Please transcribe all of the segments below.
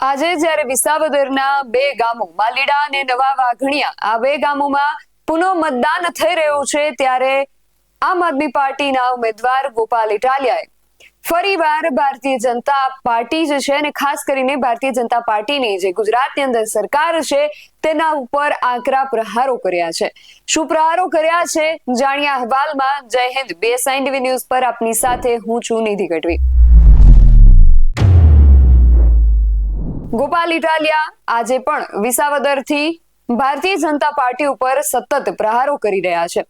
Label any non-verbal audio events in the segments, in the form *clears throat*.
આજે જ્યારે વિસાવદરના બે ગામો, માલીડા અને નવા વાઘણિયા, આ બે ગામોમાં પુનઃ મતદાન થઈ રહ્યું છે, ત્યારે આમ આદમી પાર્ટીના ઉમેદવાર ગોપાલ ઇટાલિયાએ ફરીવાર ભારતીય જનતા પાર્ટી જે છે અને ખાસ કરીને ભારતીય જનતા પાર્ટીની જે ગુજરાતની અંદર સરકાર છે, તેના ઉપર આકરા પ્રહારો કર્યા છે. શું પ્રહારો કર્યા છે? જાણ્યા અહેવાલમાં જય હિન્દ, બે સાઇન્ડ ન્યૂઝ પર આપની સાથે હું છું નિધિ ગઢવી. ગોપાલ ઇટાલિયા આજે પણ વિસાવદરથી ભારતીય જનતા પાર્ટી ઉપર સતત પ્રહારો કરી રહ્યા છે.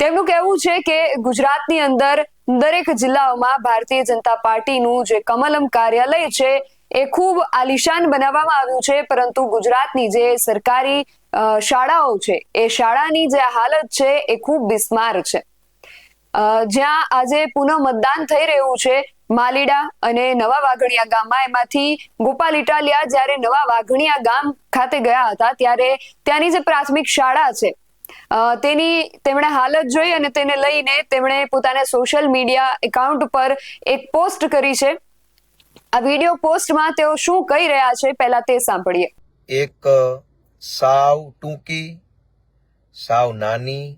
તેમનું કહેવું છે કે ગુજરાતની અંદર દરેક જિલ્લાઓમાં ભારતીય જનતા પાર્ટીનું જે કમલમ કાર્યાલય છે, એ ખૂબ આલિશાન બનાવવામાં આવ્યું છે, પરંતુ ગુજરાતની જે સરકારી શાળાઓ છે, એ શાળાની જે હાલત છે, એ ખૂબ બિસ્માર છે. જ્યાં આજે પુનઃ મતદાન થઈ રહ્યું છે માલીડા અને નવા વાઘણિયા ગામમાં એમાંથી ગોપાલ ઇટાલિયા જ્યારે નવા વાઘણિયા ગામ ખાતે ગયા હતા, ત્યારે ત્યાંની જે પ્રાથમિક શાળા છે તેની તેમણે હાલત જોઈ અને તેને લઈને તેમણે પોતાના સોશિયલ મીડિયા એકાઉન્ટ પર એક પોસ્ટ કરી છે. આ વીડિયો પોસ્ટમાં તેઓ શું કહી રહ્યા છે પહેલા તે સાંભળીએ. એક સાવ ટૂંકી, સાવ નાની,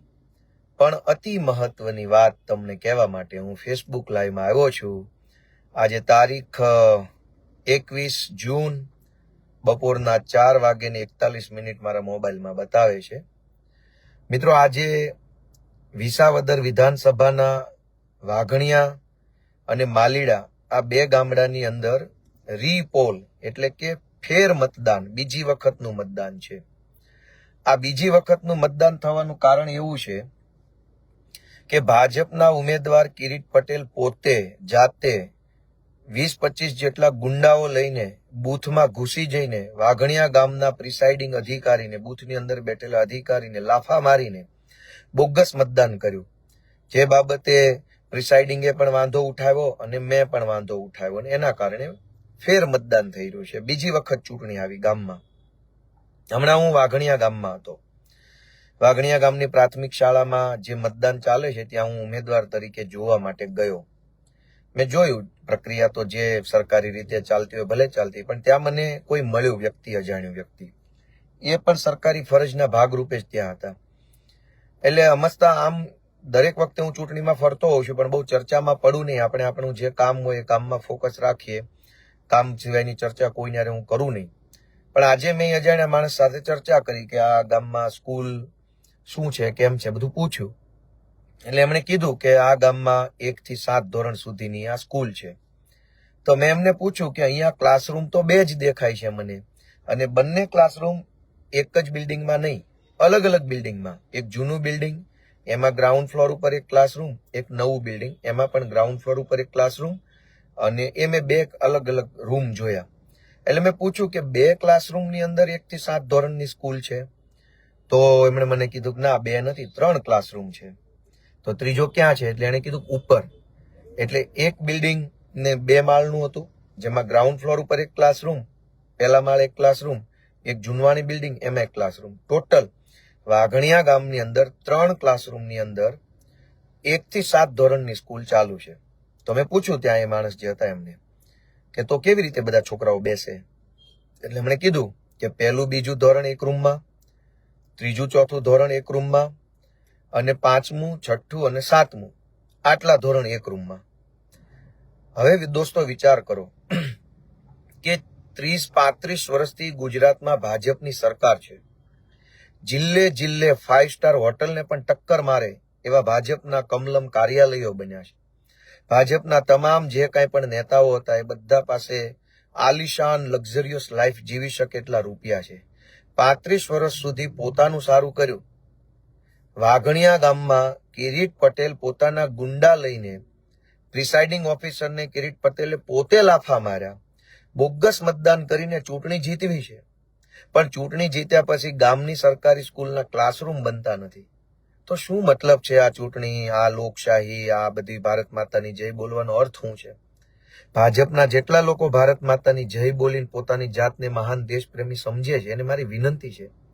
પણ અતિ મહત્વની વાત તમને કહેવા માટે હું ફેસબુક લાઈવમાં આવ્યો છું. આજે તારીખ એકવીસ જૂન બપોરના ચાર વાગ્યાની એકતાલીસ મિનિટ મારા મોબાઈલમાં બતાવે છે. મિત્રો, આજે વિસાવદર વિધાનસભાના વાઘણિયા અને માલીડા આ બે ગામડાની અંદર રીપોલ એટલે કે ફેર મતદાન, બીજી વખતનું મતદાન છે. આ બીજી વખતનું મતદાન થવાનું કારણ એવું છે કે ભાજપના ઉમેદવાર કિરીટ પટેલ પોતે જાતે વીસ પચીસ જેટલા ગુંડાઓ લઈને બૂથમાં ઘૂસી જઈને વાઘણિયા ગામના પ્રિસાઇડિંગ અધિકારીને, બૂથની અંદર બેઠેલા અધિકારીને લાફા મારીને બોગસ મતદાન કર્યું. જે બાબતે પ્રિસાઇડિંગે પણ વાંધો ઉઠાવ્યો અને મેં પણ વાંધો ઉઠાવ્યો અને એના કારણે ફેર મતદાન થઈ રહ્યું છે. બીજી વખત ચૂંટણી આવી ગામમાં. હમણાં હું વાઘણિયા ગામમાં હતો. વાઘણિયા ગામની પ્રાથમિક શાળામાં જે મતદાન ચાલે છે, ત્યાં હું ઉમેદવાર તરીકે જોવા માટે ગયો. મેં જોયું પ્રક્રિયા તો જે સરકારી રીતે ચાલતી હોય, ભલે ચાલતી પણ ત્યાં મને કોઈ મળ્યું વ્યક્તિ, અજાણ્યું વ્યક્તિ. એ પણ સરકારી ફરજના ભાગરૂપે જ ત્યાં હતા. એટલે અમસ્તા આમ દરેક વખતે હું ચૂંટણીમાં ફરતો હોઉં છું, પણ બહુ ચર્ચામાં પડું નહીં. આપણે આપણું જે કામ હોય એ કામમાં ફોકસ રાખીએ. કામ સિવાયની ચર્ચા કોઈને હું કરું નહીં. પણ આજે મેં અજાણ્યા માણસ સાથે ચર્ચા કરી કે આ ગામમાં સ્કૂલ શું છે, કેમ છે, બધું પૂછ્યું. એટલે એમણે કીધું કે આ ગામમાં એક થી સાત ધોરણ સુધીની આ સ્કૂલ છે. તો મેં એમને પૂછ્યું કે અહીંયા ક્લાસરૂમ તો બે જ દેખાય છે મને. અને બંને ક્લાસરૂમ એક જ બિલ્ડિંગમાં નહીં, અલગ અલગ બિલ્ડિંગમાં એક જૂનું બિલ્ડિંગ એમાં ગ્રાઉન્ડ ફ્લોર ઉપર એક ક્લાસરૂમ એક નવું બિલ્ડિંગ એમાં પણ ગ્રાઉન્ડ ફ્લોર ઉપર એક ક્લાસરૂમ અને એ મેં બે અલગ અલગ રૂમ જોયા. એટલે મેં પૂછ્યું કે બે ક્લાસરૂમની અંદર એક થી સાત ધોરણની સ્કૂલ છે? તો એમણે મને કીધું કે ના, બે નથી, ત્રણ ક્લાસરૂમ છે. તો ત્રીજો ક્યાં છે? એટલે એણે કીધું ઉપર. એટલે એક બિલ્ડિંગ ને બે માળનું હતું, જેમાં ગ્રાઉન્ડ ફ્લોર ઉપર એક ક્લાસરૂમ પહેલા માળ એક ક્લાસરૂમ એક જૂનવાણી બિલ્ડિંગ એમાં એક ક્લાસરૂમ ટોટલ વાઘણિયા ગામની અંદર ત્રણ ક્લાસરૂમની અંદર એકથી સાત ધોરણની સ્કૂલ ચાલુ છે. તો મેં પૂછ્યું ત્યાં એ માણસ જે હતા એમને કે તો કેવી રીતે બધા છોકરાઓ બેસે? એટલે એમણે કીધું કે પહેલું બીજું ધોરણ એક રૂમમાં ત્રીજું ચોથું ધોરણ એક રૂમમાં અને પાંચમું, છઠ્ઠું અને સાતમું. આટલા ધોરણ એક રૂમમાં. હવે દોસ્તો, વિચાર કરો *clears throat* કે ત્રીસ, પાંત્રીસ વર્ષથી ગુજરાતમાં ભાજપની સરકાર છે. જિલ્લે જિલ્લે ફાઇવ સ્ટાર હોટલને પણ ટક્કર મારે એવા ભાજપના કમલમ કાર્યાલયો બન્યા છે. ભાજપના તમામ જે કાંઈ પણ નેતાઓ હતા એ બધા પાસે આલિશાન લક્ઝરિયસ લાઈફ જીવી શકે એટલા રૂપિયા છે. પાંત્રીસ વર્ષ સુધી પોતાનું સારું કર્યું. વાઘણિયા ગામમાં કિરીટ પટેલ પોતાના ગુંડા લઈને પ્રિસાઇડિંગ ઓફિસરને કિરીટ પટેલે પોતે લાફા માર્યા. બોગસ મતદાન કરીને ચૂંટણી જીતવી છે. પણ ચૂંટણી જીત્યા પછી ગામની સરકારી સ્કૂલના ક્લાસરૂમ બનતા નથી. તો શું મતલબ છે આ ચૂંટણી? આ લોકશાહી, આ બધી ભારત માતાની જય બોલવાનો અર્થ શું છે? ભાજપના જેટલા લોકો ભારત માતાની જય બોલીને પોતાની જાતને મહાન દેશપ્રેમી સમજે છે, એને મારી વિનંતી છે.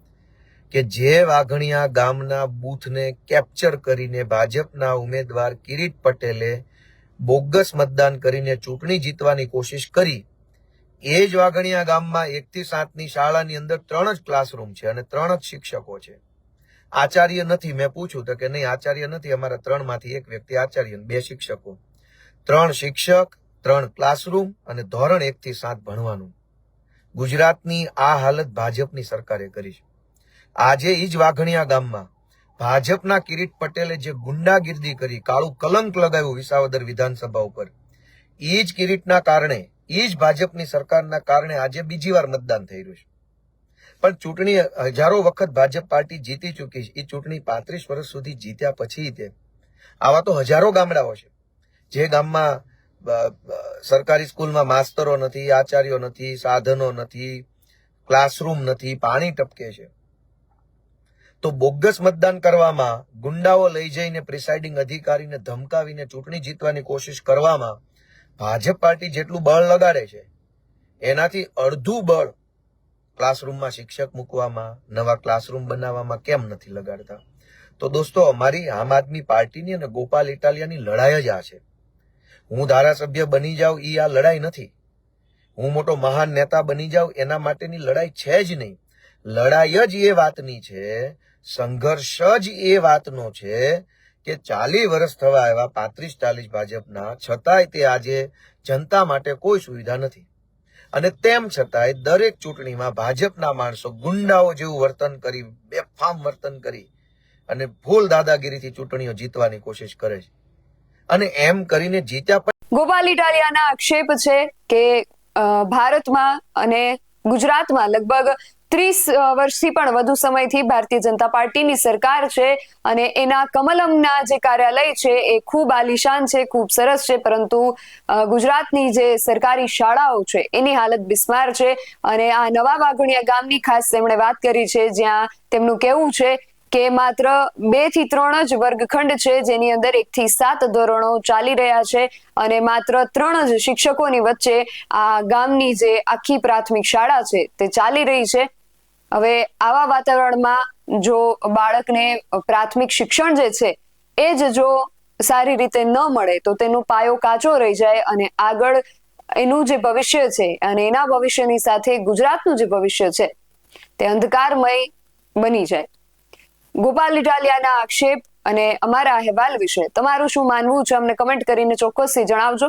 કે જે વાઘણિયા ગામના બૂથને કેપ્ચર કરીને ભાજપના ઉમેદવાર કિરીટ પટેલે બોગસ મતદાન કરીને ચૂંટણી જીતવાની કોશિશ કરી. એ જ વાઘણિયા ગામમાં એકથી સાતની શાળાની અંદર ત્રણ જ ક્લાસરૂમ છે અને ત્રણ જ શિક્ષકો છે. આચાર્ય નથી. મેં પૂછ્યું તો કે નહીં, આચાર્ય નથી. અમારા ત્રણમાંથી એક વ્યક્તિ આચાર્ય બે શિક્ષકો. ત્રણ શિક્ષક, ત્રણ ક્લાસરૂમ અને ધોરણ એકથી સાત ભણવાનું. ગુજરાતની આ હાલત ભાજપની સરકારે કરી છે. આજે ઈ જ વાઘણિયા ગામમાં. ભાજપના કિરીટ પટેલે જે ગુંડાગીર્દી કરી, કાળું કલંક લગાવ્યું વિસાવદર વિધાનસભા ઉપર, ઈ જ કિરીટના કારણે, ઈ જ ભાજપની સરકારના કારણે આજે બીજી વાર મતદાન થઈ રહ્યું છે. પણ ચૂંટણી હજારો વખત ભાજપ પાર્ટી જીતી ચૂકી છે. એ ચૂંટણી પાંત્રીસ વર્ષ સુધી જીત્યા પછી તે. આવા તો હજારો ગામડાઓ છે. જે ગામમાં સરકારી સ્કૂલમાં માસ્તરો નથી, આચાર્યો નથી, સાધનો નથી, ક્લાસરૂમ નથી, પાણી ટપકે છે. તો બોગસ મતદાન કરવામાં ગુંડાઓ લઈ જઈને પ્રિસાઇડિંગ અધિકારીને ધમકાવીને ચૂંટણી જીતવાની કોશિશ કરવામાં ભાજપ પાર્ટી જેટલું બળ લગાડે છે, એનાથી અડધું બળ ક્લાસરૂમમાં શિક્ષક મૂકવામાં, નવા ક્લાસરૂમ બનાવવામાં કેમ નથી લગાડતા? તો દોસ્તો, અમારી આમ આદમી પાર્ટીની અને ગોપાલ ઇટાલિયાની લડાઈ જ આ છે. હું ધારાસભ્ય બની જાઉં એ આ લડાઈ નથી. હું મોટો મહાન નેતા બની જાઉં, એના માટેની લડાઈ છે જ નહીં. લડાઈ જ એ વાતની છે સંઘર્ષ જ એ વાતનો છે કે ચાલી વર્ષ થવા આવ્યા પાંત્રીસ ચાલીસ ભાજપના, છતાંય તે આજે જનતા માટે કોઈ સુવિધા નથી. અને તેમ છતાંય દરેક ચૂંટણીમાં ભાજપના માણસો ગુંડાઓ જેવું વર્તન કરી, બેફામ વર્તન કરી અને ભૂલ દાદાગીરીથી ચૂંટણીઓ જીતવાની કોશિશ કરે છે. અને એમ કરીને જીત્યા પછી ગોપાલ ઇટાલિયાના આક્ષેપ છે કે ભારતમાં અને ગુજરાતમાં લગભગ ત્રીસ વર્ષથી પણ વધુ સમયથી ભારતીય જનતા પાર્ટીની સરકાર છે અને એના કમલમના જે કાર્યાલય છે એ ખૂબ આલિશાન છે, ખૂબ સરસ છે, પરંતુ ગુજરાતની જે સરકારી શાળાઓ છે એની હાલત બિસ્માર છે અને આ નવા વાઘણિયા ગામની ખાસ તેમણે વાત કરી છે, જ્યાં તેમનું કહેવું છે કે માત્ર બેથી ત્રણ જ વર્ગખંડ છે જેની અંદર એક થી સાત ધોરણો ચાલી રહ્યા છે અને માત્ર ત્રણ જ શિક્ષકોની વચ્ચે આ ગામની જે આખી પ્રાથમિક શાળા છે તે ચાલી રહી છે. હવે આવા વાતાવરણમાં જો બાળકને પ્રાથમિક શિક્ષણ જે છે, એ જ જો સારી રીતે ન મળે, તો તેનો પાયો કાચો રહી જાય અને આગળ એનું જે ભવિષ્ય છે અને એના ભવિષ્યની સાથે ગુજરાતનું જે ભવિષ્ય છે, તે અંધકારમય બની જાય. ગોપાલ ઇટાલિયાના આક્ષેપ અને અમારા અહેવાલ વિશે તમારું શું માનવું છે? અમને કમેન્ટ કરીને ચોક્કસથી જણાવજો.